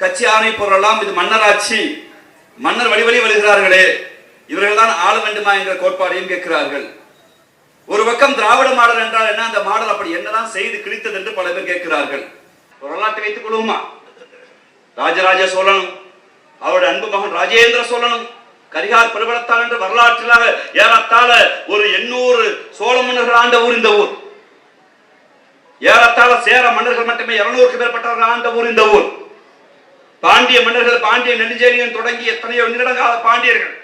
கட்சி ஆணை பொருளெல்லாம் இது மன்னராட்சி. மன்னர் வழி வழி வருகிறார்களே. இவர்கள் தான் ஆள வேண்டுமா என்ற கோட்பாடையும் கேட்கிறார்கள். ஒரு பக்கம் திராவிட மாடல் என்றால் என்ன? அந்த மாடல் அப்படி என்னதான் செய்து கிழித்தது என்று பல பேர் கேட்கிறார்கள். வரலாற்றை வைத்துக் கொள்வோமா? ராஜராஜ சோழனும் அவருடைய அன்பு மகன் ராஜேந்திர சோழனும் கரிகார் பிரபலத்தால் என்ற வரலாற்றிலாக ஏறத்தாழ ஒரு எண்ணூறு சோழ மன்னர்கள் ஆண்ட ஊர் இந்த ஊர். ஏறத்தாழ சேர மன்னர்கள் மட்டுமே இருநூறுக்கு மேற்பட்டவர்கள் ஆண்ட ஊர் இந்த ஊர். பாண்டிய மன்னர்கள் பாண்டிய நெடுஞ்சேரியன் தொடங்கி எத்தனையோ நிமிடங்கால பாண்டியர்கள்.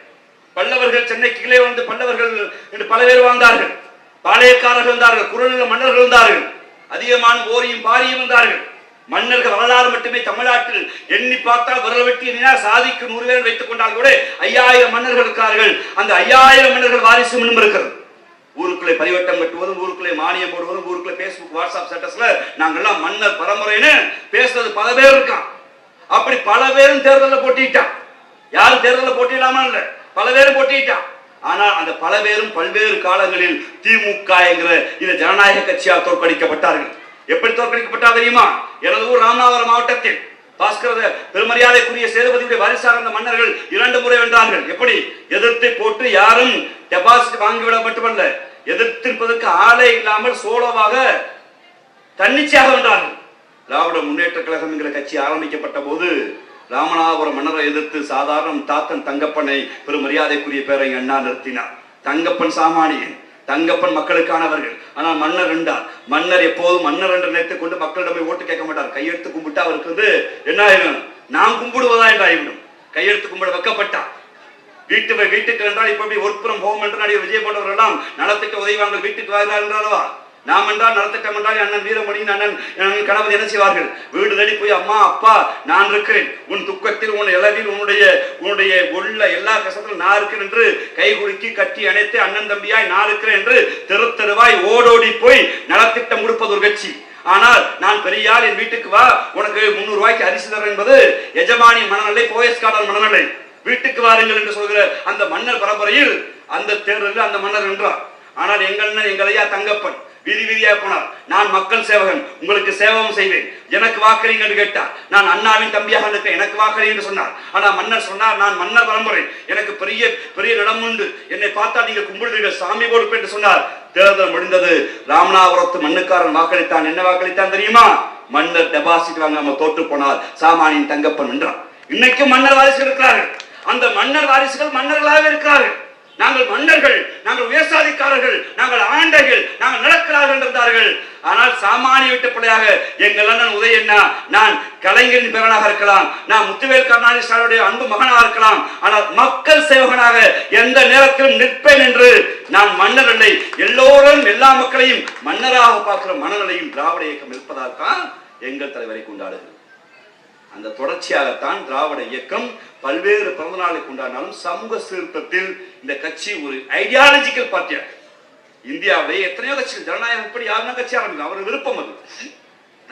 பல்லவர்கள் சென்னை கீழே வந்து பல்லவர்கள் என்று பல பேர் வாழ்ந்தார்கள். பாளையக்காரர்கள் இருந்தார்கள் குரல் மன்னர்கள் இருந்தார்கள் அதிகமான ஓரியும் பாரியும் இருந்தார்கள். மன்னர்கள் வரலாறு மட்டுமே தமிழ்நாட்டில் எண்ணி பார்த்தால் விரல் வெட்டி எண்ணினால் சாதிக்கு நூறு பேர் வைத்துக் கொண்டால் கூட ஐயாயிரம் மன்னர்கள் இருக்கிறார்கள் அந்த ஐயாயிரம் மன்னர்கள் வாரிசு இன்னும் இருக்கிறது. ஊருக்குள்ளே பரிவட்டம் கட்டுவதும் ஊருக்குள்ளே மானியம் போடுவதும் ஊருக்குள்ளே பேஸ்புக் வாட்ஸ்அப் ஸ்டேட்டஸ்ல நாங்கள்லாம் மன்னர் பரம்பரைன்னு பேசுறது பல பேர் இருக்கான். அப்படி பல பேரும் தேர்தலில் போட்டிட்டான் யாரும் தேர்தலில் போட்டியிடாம இல்லை? பல பேரும் போட்டிட்டான் ஆனால் அந்த பல பேரும் பல்வேறு காலங்களில் திமுக என்கிற இந்த ஜனநாயக கட்சியால் தோற்கடிக்கப்பட்டார்கள். எப்படி தோற்கடிக்கப்பட்டா தெரியுமா? எனது ஊர் ராமநாதபுரம் மாவட்டத்தில் பாஸ்கர பெருமரியாதைக்குரிய சேதுபதியுடைய வாரிசாக இருந்த மன்னர்கள் இரண்டு முறை வென்றார்கள். எப்படி? எதிர்த்து போட்டு யாரும் டெபாசிட் வாங்கிவிட மட்டுமல்ல எதிர்த்திருப்பதற்கு ஆளே இல்லாமல் சோலோவாக தன்னிச்சையாக வென்றார்கள். திராவிட முன்னேற்ற கழகம் என்கிற கட்சி ஆரம்பிக்கப்பட்ட போது ராமநாதபுரம் மன்னரை எதிர்த்து சாதாரண தாத்தன் தங்கப்பனை பெரும் மரியாதைக்குரிய பேரை அண்ணா நிறுத்தினார். தங்கப்பன் சாமானியன் தங்கப்பன் மக்களுக்கானவர்கள். ஆனால் மன்னர் என்றார் மன்னர் எப்போதும் மன்னர் என்று நினைத்துக் கொண்டு மக்களிடம் போய் ஓட்டு கேட்க மாட்டார். கையெடுத்து கும்பிட்டு அவருக்கு வந்து என்ன ஆயிடும் நான் கும்பிடுவதா என்று ஆகிவிடும். கையெழுத்து கும்பிட வைக்கப்பட்டார் வீட்டு வீட்டுக்கு என்றால் இப்ப எப்படி ஒர்க் ஃப்ரம் ஹோம் என்று நடிகர் விஜய் போன்றவர்கள் எல்லாம் நலத்திட்ட உதவி வாங்க வீட்டுக்கு வாங்க என்றாலவா? நாம் என்றால் நலத்திட்டம் என்றால் அண்ணன் வீரமணியின் அண்ணன் என் கணவன் என்ன செய்வார்கள்? வீடு தேடி போய் அம்மா அப்பா நான் இருக்கிறேன். உன் துக்கத்தில் உன் இளவில் உன்னுடைய உன்னுடைய உள்ள எல்லா கஷ்டத்திலும் நான் இருக்கிறேன் என்று கை குலுக்கி கட்டி அணைத்து அண்ணன் தம்பியாய் நான் இருக்கிறேன் என்று தெரு தெருவாய் ஓடோடி போய் நலத்திட்டம் கொடுப்பது ஒரு கட்சி ஆனால் நான் பெரியார் என் வீட்டுக்கு வா. உனக்கு முன்னூறு ரூபாய்க்கு அரிசி தரேன் என்பது எஜமானி மனநிலை போயஸ்காரன் மனநிலை. வீட்டுக்கு வாருங்கள் என்று சொல்கிற அந்த மன்னர் பரம்பரையில் அந்த தேர்தலில் அந்த மன்னர் என்றார் ஆனால் எங்கள் அண்ணன் தங்கப்பன் வீதி வீதியாக போனார். நான் மக்கள் சேவகன் உங்களுக்கு சேவகம் செய்வேன். எனக்கு வாக்களிங்க என்று கேட்டார். நான் அண்ணாவின் தம்பியாக இருக்கேன் எனக்கு வாக்களி என்று சொன்னார். ஆனால் மன்னர் சொன்னார் நான் மன்னர் பரம்பரை எனக்கு பெரிய பெரிய இடம் உண்டு. என்னை பார்த்தா நீங்கள் கும்பிடுவீர்கள். சாமி கொடுப்பேன் என்று சொன்னார். தேர்தல் முடிந்தது. ராமநாதபுரத்து மண்ணுக்காரன் வாக்களித்தான். என்ன வாக்களித்தான் தெரியுமா? மன்னர் டெபாசிட் வாங்காம தோற்று போனார் சாமானியின் தங்கப்பன் என்றார் இன்னைக்கும் மன்னர் வாரிசுகள் இருக்கிறார்கள். அந்த மன்னர் வாரிசுகள் மன்னர்களாக இருக்கிறார்கள். நாங்கள் மன்னர்கள் நாங்கள் உயர்சாதிக்காரர்கள் நாங்கள் ஆண்டைகள் நாங்கள் நடக்கிறார்கள் என்றார்கள் ஆனால் சாமானிய வீட்டு பிள்ளையாக எங்கள் அண்ணன் உதயண்ணா நான் கலைஞரின் பேரனாக இருக்கலாம் நான் முத்துவேல் கருணாநிதி ஸ்டாலினுடைய அன்பு மகனாக இருக்கலாம் ஆனால் மக்கள் சேவகனாக எந்த நேரத்திலும் நிற்பேன் என்று நான் மன்னர் இல்லை. எல்லோரும் எல்லா மக்களையும் மன்னராக பார்க்கிற மனநிலையும் திராவிட இயக்கம் இருப்பதால் தான் எங்கள் தலைவரை கொண்டாடுகிறது அந்த தொடர்ச்சியாகத்தான் திராவிட இயக்கம் பல்வேறு பிறந்த நாளை கொண்டாடினாலும் சமூக சீர்திருத்தத்தில் இந்த கட்சி ஒரு ஐடியாலஜிக்கல் பார்ட்டியாக இந்தியாவிலேயே எத்தனையோ கட்சிகள் ஜனநாயகம் எப்படி யாருன்னா கட்சி ஆரம்பிக்கும். அவர் விருப்பம் அது.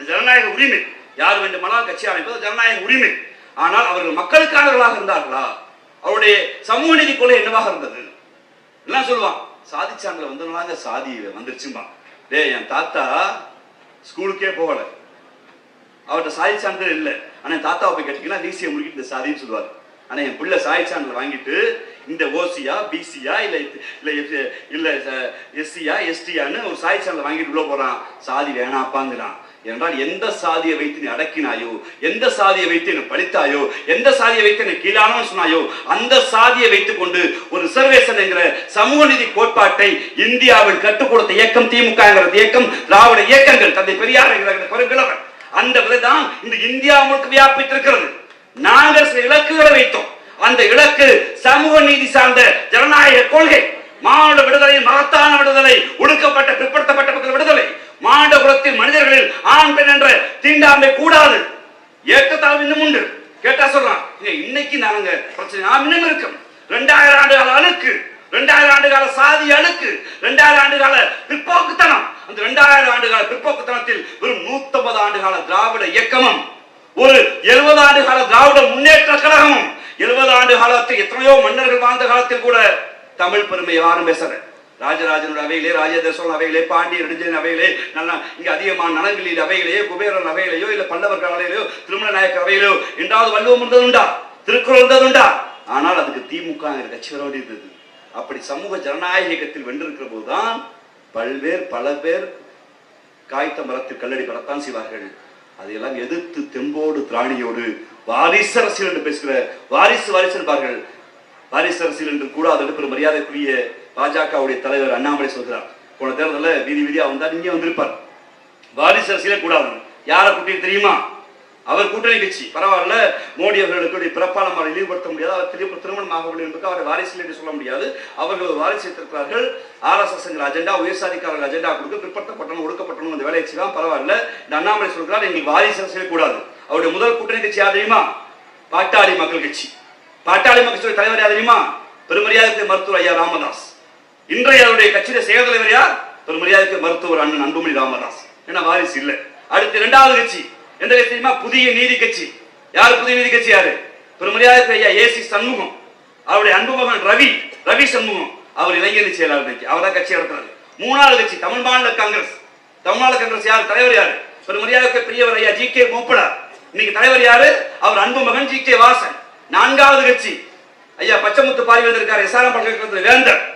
ஜனநாயக உரிமை. யார் வேண்டுமானால் கட்சி அமைப்பது ஜனநாயக உரிமை. ஆனால் அவர்கள் மக்களுக்கானவர்களாக இருந்தார்களா? அவருடைய சமூக நீதி கொலை என்னவாக இருந்தது? எல்லாம் சொல்லுவான். சாதி சான்றில் வந்தவங்களாங்க சாதி வந்துருச்சும்பா டேய் என் தாத்தா ஸ்கூலுக்கே போகலை. அவர்கிட்ட சாதி இல்லை. ஆனால் என் தாத்தாவை போய் கேட்டிங்கன்னா டிசியை முடிக்கிட்டு இந்த சாதின்னு சொல்லுவார். ஆனால் என் பிள்ளை சாதி வாங்கிட்டு இந்த ஓசியா பிசியா இல்லை இல்லை F- இல்லை எஸ்சியா எஸ்டியான்னு ஒரு சாதிச்சான்ல வாங்கிட்டு உள்ள போகிறான் சாதி வேணாப்பாங்கிறான். என்றால் எந்த சாதியை வைத்து நீ அடக்கினாயோ எந்த சாதியை வைத்து என்னை பழித்தாயோ எந்த சாதியை வைத்து என்னை கீழானவன் சொன்னாயோ அந்த சாதியை வைத்துக் கொண்டு ஒரு ரிசர்வேஷன் என்கிற சமூக நிதி கோட்பாட்டை இந்தியாவில் கற்றுக் கொடுத்த இயக்கம் திமுக என்கிற இயக்கம் திராவிட இயக்கங்கள். தந்தை பெரியார் என்கிற பெருங்கிழவன். அந்த விதைதான் இந்த இந்தியா முழுக்க வியாபித்திருக்கிறது. நாங்கள் சில இலக்குகளை வைத்தோம். அந்த இலக்கு சமூக நீதி சார்ந்த ஜனநாயக கொள்கை மானுட விடுதலை மகத்தான விடுதலை ஒடுக்கப்பட்ட பிற்படுத்தப்பட்ட மக்கள் விடுதலை. மாண்டபுரத்தில் மனிதர்களில் ஆண் பெண் என்ற தீண்டாமை கூடாது. ஏற்றத்தாழ்வு இன்னும் உண்டு. கேட்டா சொல்றான் இன்னைக்கு நாங்க பிரச்சனை நாம் இன்னும் இருக்கும். ரெண்டாயிரம் ஆண்டு கால அழுக்கு ரெண்டாயிரம் ஆண்டு கால சாதி அழுக்கு ரெண்டாயிரம் ஆண்டு கால பிற்போக்குத்தனம். அந்த ரெண்டாயிரம் ஆண்டு கால பிற்போக்குத்தனத்தில் ஆண்டு கால திராவிட இயக்கமும் ஒரு எழுபது ஆண்டு கால திராவிட முன்னேற்ற கழகமும் எழுபது ஆண்டு காலத்தில் எத்தனையோ மன்னர்கள் வாழ்ந்த காலத்தில் கூட தமிழ் பெருமை யாரும் பேசல. ராஜராஜனுடைய அவையிலே ராஜேந்திர சோழன் அவையிலே பாண்டிய நெடுஞ்சன் அவையிலே நல்லா இங்க அதிகமான நலங்களில் அவையிலேயோ குபேரன் அவையிலேயோ இல்ல பல்லவர்கள் அவையிலேயோ திருமண நாயக்கர் அவையிலோ என்றாவது வள்ளுவம் இருந்ததுண்டா திருக்குறள் இருந்ததுண்டா ஆனால் அதுக்கு திமுக என்கிற கட்சி அப்படி சமூக ஜனநாயகத்தில் வென்றிருக்கிற போதுதான் பல்வேறு பல பேர் காய்த்த மரத்தில் கல்லடி படத்தான் செய்வார்கள். அதையெல்லாம் எதிர்த்து தெம்போடு திராணியோடு வாரிசு அரசியல் என்று பேசுகிற வாரிசு வாரிசு என்பார்கள். வாரிசு அரசியல் என்று கூட அதை பெரும் மரியாதைக்குரிய பாஜகவுடைய தலைவர் அண்ணாமலை சொல்கிறார். போன தேர்தலில் வீதி வீதியாக வந்தால் இங்கே வந்திருப்பார். வாரிசு அரசியலே கூடாது. யாரை கூட்டிட்டு தெரியுமா? அவர் கூட்டணி கட்சி. பரவாயில்ல. மோடி அவர்களுக்கு பிறப்பாளம் அவரை இழிவுபடுத்த முடியாது. அவர் திரும்ப திருமணம் ஆகவில்லை என்பது அவரை வாரிசு என்று சொல்ல முடியாது. அவர்கள் வாரிசு வைத்திருக்கிறார்கள். ஆர்எஸ்எஸ் அஜெண்டா உயர்சாதிக்காரர்கள் அஜெண்டா கொடுத்து பிற்படுத்தப்பட்டணும் ஒடுக்கப்பட்டணும் அந்த வேலையை செய்யலாம் பரவாயில்ல. இந்த அண்ணாமலை சொல்கிறார் எங்களுக்கு வாரிசு அரசியல் கூடாது அவருடைய முதல் கூட்டணி கட்சி யார் தெரியுமா? பாட்டாளி மக்கள் கட்சி. பாட்டாளி மக்கள் கட்சியுடைய தலைவர் யார் தெரியுமா? பெருமரியாதை மருத்துவர் ஐயா ராமதாஸ். இன்றைய அவருடைய கட்சியில செயல் தலைவர் யார்? பெருமரியாதை மருத்துவர் அண்ணன் அன்புமணி ராமதாஸ். ஏன்னா வாரிசு இல்லை. அடுத்து இரண்டாவது கட்சி. எந்த கட்சி தெரியுமா புதிய நீதி கட்சி. யார் புதிய நீதி கட்சி யாரு? பெருமரியாதை ஐயா ஏசி சண்முகம். அவருடைய அன்பு மகன் ரவி ரவி சண்முகம். அவர் இளைஞரணி செயலாளர் இன்னைக்கு. அவர் தான் கட்சி நடத்துறாரு. மூணாவது கட்சி தமிழ் மாநில காங்கிரஸ். தமிழ்நாடு காங்கிரஸ் யார்? தலைவர் யாரு? பெருமரியாதைக்கு பெரியவர் ஐயா ஜி கே மோப்படா இன்னைக்கு தலைவர் யாரு? அவர் அன்பு மகன் ஜி கே வாசன். நான்காவது கட்சி. ஐயா பச்சமுத்து பாரிவேந்தர் இருக்கார். எஸ்ஆர்எம் பல்கலைக்கழகத்தில் வேந்தர்.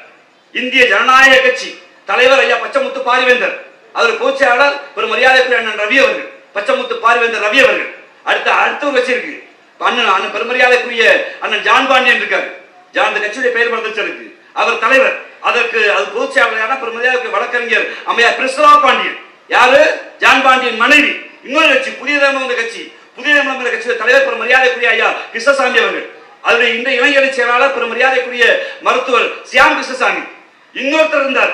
இந்திய ஜனநாயக கட்சி. தலைவர் ஐயா பச்சமுத்து பாரிவேந்தர். அவர் பொதுச்செயலாளர் ஒரு மரியாதை அண்ணன் ரவி அவர்கள். பச்சைமுத்து பாரிவேந்தர் ரவி அவர்கள். அடுத்த அடுத்த ஒரு கட்சி இருக்கு அண்ணன் அண்ணன் பெருமரியாதைக்குரிய அண்ணன் ஜான் பாண்டியன் இருக்காரு. ஜான் அந்த கட்சியுடைய பெயர் மறந்துச்சு இருக்கு அவர் தலைவர். அதற்கு அது பொதுச்செயலாளரான பெருமரியாதைக்கு வழக்கறிஞர் அம்மையார் பிரிஸ்லா பாண்டியன். யாரு? ஜான் பாண்டியன் மனைவி. இன்னொரு கட்சி புதிய தலைமுறை கட்சி. புதிய தலைமுறை கட்சியுடைய தலைவர் பெரும் மரியாதைக்குரிய ஐயா கிருஷ்ணசாமி அவர்கள். அதனுடைய இந்த இளைஞரணி செயலாளர் பெரும் மரியாதைக்குரிய மருத்துவர் சியாம் கிருஷ்ணசாமி. இன்னொருத்தர் இருந்தார்.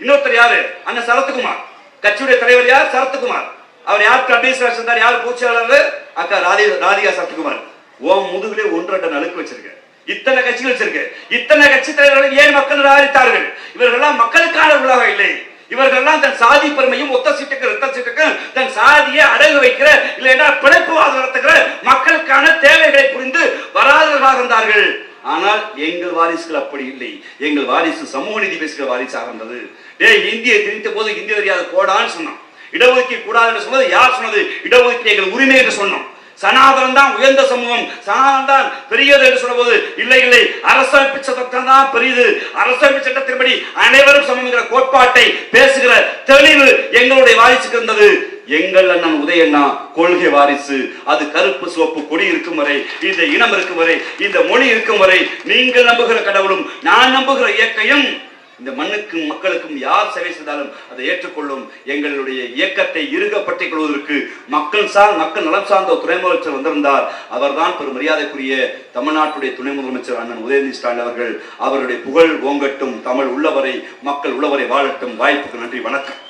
இன்னொருத்தர் யாரு? அண்ணன் சரத்குமார். கட்சியுடைய தலைவர் யார்? சரத்குமார். அவர் யாருக்கு அட்மினிஸ்ட்ரேஷன் இருந்தார் யார் பூச்சியாளர் அக்கா ராதி ராதிகா சரத்குமார் ஓம் முதுகுலே ஒன்றரை நலுக்கு வச்சிருக்க. இத்தனை கட்சிகள் வச்சிருக்கு. இத்தனை கட்சி தலைவர்கள் ஏன் மக்கள் நிராகரித்தார்கள்? இவர்கள்லாம் மக்களுக்கானவர்களாக இல்லை. இவர்கள்லாம் தன் சாதி பெருமையும் ஒத்த சீட்டுக்கு ரத்த சீட்டுக்கு தன் சாதியை அடகு வைக்கிற இல்லைன்னா பிழைப்புவாதம் நடத்துகிற மக்களுக்கான தேவைகளை புரிந்து வராதவர்களாக இருந்தார்கள். ஆனால் எங்கள் வாரிசுகள் அப்படி இல்லை. எங்கள் வாரிசு சமூக நீதி பேசுகிற வாரிசாக இருந்தது. ஏ இந்தியை திணித்த போது இந்திய தெரியாத கோடான்னு சொன்னான். இடஒதுக்கீடு கூடாது என்று சொன்னது யார் சொன்னது? இடஒதுக்கீடு எங்கள் உரிமை என்று சொன்னோம். சனாதனம் தான் உயர்ந்த சமூகம். சனாதனம் தான் பெரியது என்று சொல்லும்போது இல்லை இல்லை அரசமைப்பு சட்டம் தான் பெரியது. அரசமைப்பு சட்டத்தின்படி அனைவரும் சமம் என்கிற கோட்பாட்டை பேசுகிற தெளிவு எங்களுடைய வாரிசுக்கு இருந்தது. எங்கள் அண்ணன் உதயண்ணா கொள்கை வாரிசு அது கருப்பு சிவப்பு கொடி இருக்கும் வரை இந்த இனம் இருக்கும் வரை இந்த மொழி இருக்கும் வரை நீங்கள் நம்புகிற கடவுளும் நான் நம்புகிற இயற்கையும் இந்த மண்ணுக்கும் மக்களுக்கும் யார் சேவை செய்தாலும் அதை ஏற்றுக்கொள்ளும் எங்களுடைய இயக்கத்தை இறுக கொள்வதற்கு மக்கள் சார் மக்கள் நலம் சார்ந்த ஒரு துணை முதலமைச்சர் வந்திருந்தார். அவர்தான் பெரும் மரியாதைக்குரிய தமிழ்நாட்டுடைய துணை முதலமைச்சர் அண்ணன் உதயநிதி ஸ்டாலின் அவர்கள் அவருடைய புகழ் ஓங்கட்டும் தமிழ் உள்ளவரை மக்கள் உள்ளவரை வாழட்டும். வாய்ப்புக்கு நன்றி வணக்கம்.